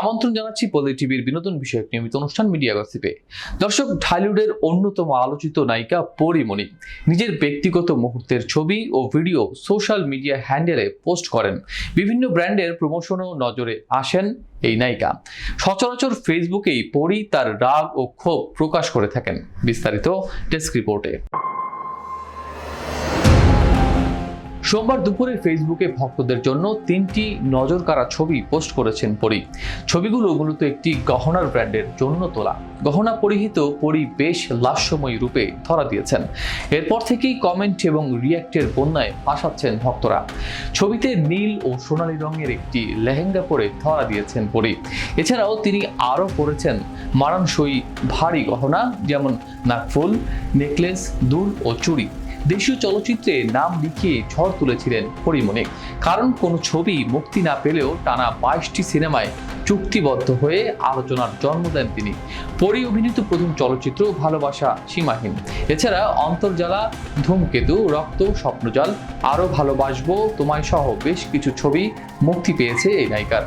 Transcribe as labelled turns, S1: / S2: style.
S1: আমন্ত্রণ জানাচ্ছি পলি টিভির বিনোদন বিষয়ক নিয়মিত অনুষ্ঠান মিডিয়া গসিপে। দর্শক, ঢালিউডের অন্যতম আলোচিত নায়িকা পরিমণি নিজের ব্যক্তিগত মুহূর্তের ছবি ও ভিডিও সোশ্যাল মিডিয়া হ্যান্ডেলে পোস্ট করেন। বিভিন্ন ব্র্যান্ডের প্রমোশনও নজরে আসেন এই নায়িকা। সচরাচর ফেসবুকেই পরি তার রাগ ও ক্ষোভ প্রকাশ করে থাকেন। বিস্তারিত ডেস্ক রিপোর্টে। সোমবার দুপুরে ফেসবুকে ভক্তদের জন্য তিনটি নজর কাড়া ছবি পোস্ট করেছেন পরি। ছবিগুলো মূলত একটি গহনার ব্র্যান্ডের জন্য তোলা। গহনা পরিহিত পরি বেশ লাস্যময়ী রূপে ধরা দিয়েছেন। এরপর থেকেই কমেন্ট এবং রিয়াক্টের বন্যায় ফাঁসাচ্ছেন ভক্তরা। ছবিতে নীল ও সোনালী রঙের একটি লেহেঙ্গা পরে ধরা দিয়েছেন পরি। এছাড়াও তিনি আরও পরেছেন মারানসই ভারী গহনা, যেমন নাকফুল নেকলেস, দুল ও চুড়ি। দেশীয় চলচ্চিত্রে নাম লিখিয়ে ঝড় তুলেছিলেন পরিমণিক কারণ কোনো ছবি মুক্তি না পেলেও টানা বাইশটি সিনেমায় চুক্তিবদ্ধ হয়ে আলোচনার জন্ম দেন তিনি। পরি অভিনীত প্রথম চলচ্চিত্র ভালোবাসা সীমাহীন। এছাড়া অন্তর্জালা, ধূমকেতু, রক্ত, স্বপ্নজাল আরও ভালোবাসবো তোমায় সহ বেশ কিছু ছবি মুক্তি পেয়েছে এই নায়িকার।